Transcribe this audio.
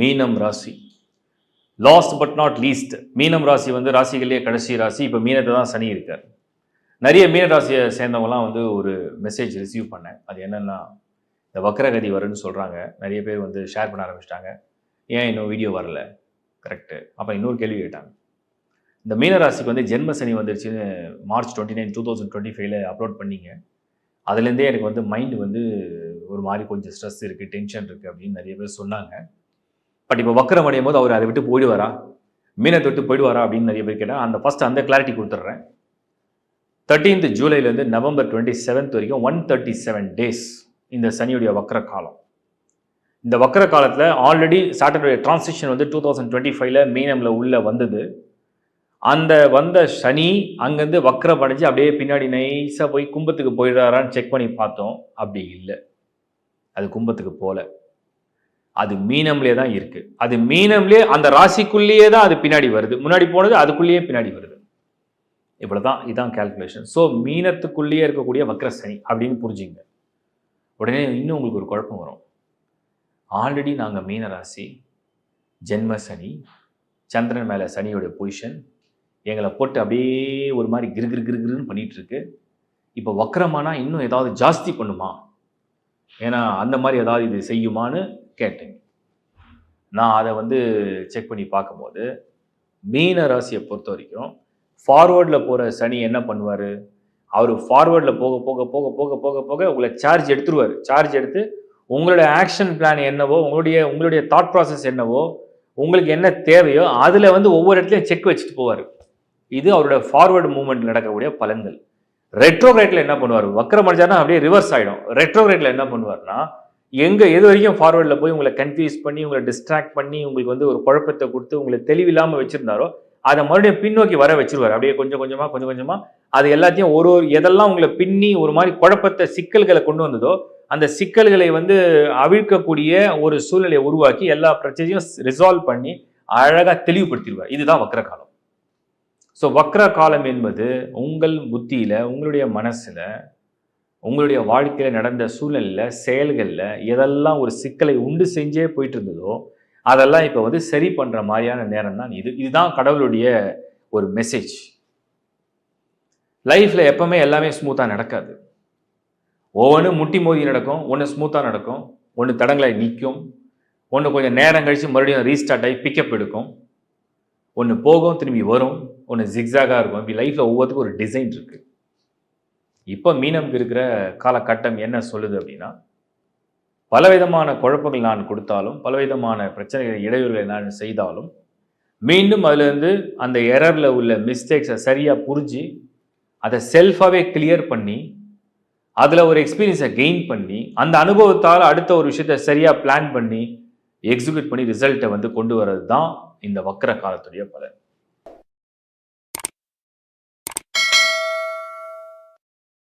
மீனம் ராசி. Last but not least மீனம் ராசி வந்து ராசிகள்லேயே கடைசி ராசி. இப்போ மீனத்தை தான் சனி இருக்கார். நிறைய மீன ராசியை சேர்ந்தவங்களாம் வந்து ஒரு மெசேஜ் ரிசீவ் பண்ணேன் அது என்னென்னா இந்த வக்ரகதி வரும்னு சொல்கிறாங்க நிறைய பேர் வந்து ஷேர் பண்ண ஆரம்பிச்சிட்டாங்க. ஏன் இன்னும் வீடியோ வரல? கரெக்டு அப்போ இன்னொரு கேள்வி கேட்டாங்க. இந்த மீனராசிக்கு வந்து ஜென்ம சனி வந்துருச்சுன்னு March twenty nine two thousand twenty ஃபைவ்ல அப்லோட் பண்ணீங்க அதுலேருந்தே எனக்கு வந்து மைண்டு வந்து ஒரு மாதிரி கொஞ்சம் ஸ்ட்ரெஸ் இருக்குது டென்ஷன் இருக்குது அப்படின்னு நிறைய பேர் சொன்னாங்க. பட் இப்போ வக்கரம் அடையும் போது அவர் அதை விட்டு போயிடுவாரா? மீனத்தை விட்டு போயிடுவாரா அப்படின்னு நிறைய பேர் கேட்டால் அந்த ஃபஸ்ட் அந்த கிளாரிட்டி கொடுத்துட்றேன். தேர்ட்டீன்த் ஜூலைலேருந்து நவம்பர் டுவெண்ட்டி செவன்த் வரைக்கும் ஒன் தேர்ட்டி செவன் டேஸ் இந்த சனியுடைய வக்கர காலம். இந்த வக்கர காலத்தில் ஆல்ரெடி சாட்டனுடைய டிரான்சிஷன் வந்து டூ தௌசண்ட் டுவெண்ட்டி ஃபைவ்ல மீனமில் உள்ள வந்தது. அந்த வந்த சனி அங்கேருந்து வக்கரம் அடைஞ்சு அப்படியே பின்னாடி நைஸாக போய் கும்பத்துக்கு போயிடுறாரான்னு செக் பண்ணி பார்த்தோம். அப்படி இல்லை. அது கும்பத்துக்கு போல. அது மீனம்லேயே தான் இருக்கு. அது மீனம்லேயே அந்த ராசிக்குள்ளேயே தான் அது பின்னாடி வருது. முன்னாடி போனது அதுக்குள்ளேயே பின்னாடி வருது. இவ்வளோதான் இதுதான் கால்குலேஷன் ஸோ மீனத்துக்குள்ளேயே இருக்கக்கூடிய வக்ர சனி அப்படின்னு புரிஞ்சுங்க. உடனே இன்னும் உங்களுக்கு ஒரு குழப்பம் வரும். ஆல்ரெடி நாங்கள் மீன ராசி ஜென்ம சனி சந்திரன் மேலே சனியோட பொசிஷன் எங்களை போட்டு அப்படியே ஒரு மாதிரி கிரு கிரு கிரு கிருன்னு பண்ணிகிட்ருக்கு இருக்கு இப்போ வக்கரமானா இன்னும் ஏதாவது ஜாஸ்தி பண்ணுமா? ஏன்னா அந்த மாதிரி ஏதாவது இது செய்யுமான்னு கேட்டேன். நான் அதை வந்து செக் பண்ணி பார்க்கும்போது மீன ராசியை பொறுத்த வரைக்கும் ஃபார்வேர்டில் போகிற சனி என்ன பண்ணுவார்? அவர் ஃபார்வேர்டில் போக போக போக போக போக போக உங்களை சார்ஜ் எடுத்துருவார். சார்ஜ் எடுத்து உங்களுடைய ஆக்ஷன் பிளான் என்னவோ உங்களுடைய உங்களுடைய தாட் ப்ராசஸ் என்னவோ உங்களுக்கு என்ன தேவையோ அதில் வந்து ஒவ்வொரு இடத்துலையும் செக் வச்சுட்டு போவார். இது அவரோட ஃபார்வேர்டு மூவ்மெண்ட் நடக்கக்கூடிய பலன்கள். ரெட்ரோகிரேட்ல என்ன பண்ணுவார்? வக்கரம் அடிச்சாருன்னா அப்படியே ரிவர்ஸ் ஆகிடும் ரெட்ரோகிரேட்ல என்ன பண்ணுவார்னா எங்கே எது வரைக்கும் ஃபார்வர்டில் போய் உங்களை கன்ஃபியூஸ் பண்ணி உங்களை டிஸ்ட்ராக்ட் பண்ணி உங்களுக்கு வந்து ஒரு குழப்பத்தை கொடுத்து உங்களை தெளிவில்லாமல் வச்சுருந்தாரோ அதை மறுபடியும் பின்னோக்கி வர வச்சிருவார். அப்படியே கொஞ்சம் கொஞ்சமாக கொஞ்சம் கொஞ்சமாக அது எல்லாத்தையும் ஒரு ஒரு எதெல்லாம் உங்களை பின்னி ஒரு மாதிரி குழப்பத்தை சிக்கல்களை கொண்டு வந்ததோ அந்த சிக்கல்களை வந்து அவிழ்க்கக்கூடிய ஒரு சூழ்நிலையை உருவாக்கி எல்லா பிரச்சனையும் ரிசால்வ் பண்ணி அழகாக தெளிவுபடுத்திடுவார். இதுதான் வக்கர காலம். ஸோ வக்ர காலம் என்பது உங்கள் புத்தியில் உங்களுடைய மனசில் உங்களுடைய வாழ்க்கையில் நடந்த சூழ்நிலையில் செயல்களில் எதெல்லாம் ஒரு சிக்கலை உண்டு செஞ்சே போயிட்டு இருந்ததோ அதெல்லாம் இப்போ வந்து சரி பண்ணுற மாதிரியான நேரம் தான் இது. இதுதான் கடவுளுடைய ஒரு மெசேஜ் லைஃப்பில் எப்பவுமே எல்லாமே ஸ்மூத்தாக நடக்காது. ஒவ்வொன்றும் முட்டி மோதி நடக்கும் ஒன்று ஸ்மூத்தாக நடக்கும் ஒன்று தடங்களை நிற்கும் ஒன்று கொஞ்சம் நேரம் கழித்து மறுபடியும் ரீஸ்டார்ட் ஆகி பிக்கப் எடுக்கும். ஒன்று போகும் திரும்பி வரும் ஒன்று ஜிக்ஸாகாக இருக்கும். இப்படி லைஃப்பில் ஒவ்வொருத்துக்கும் ஒரு டிசைன் இருக்குது இப்போ மீனம் இருக்கிற காலகட்டம் என்ன சொல்லுது அப்படின்னா பலவிதமான குழப்பங்கள் நான் கொடுத்தாலும் பலவிதமான பிரச்சனைகளை இடையூறுகளை நான் செய்தாலும் மீண்டும் அதுலேருந்து அந்த எரரில் உள்ள மிஸ்டேக்ஸை சரியாக புரிஞ்சு அதை செல்ஃபாகவே கிளியர் பண்ணி அதில் ஒரு எக்ஸ்பீரியன்ஸை கெயின் பண்ணி அந்த அனுபவத்தால் அடுத்த ஒரு விஷயத்தை சரியாக பிளான் பண்ணி எக்ஸிக்யூட் பண்ணி ரிசல்ட்டை வந்து கொண்டு வர்றது தான் இந்த வக்கர காலத்துடைய பலன்.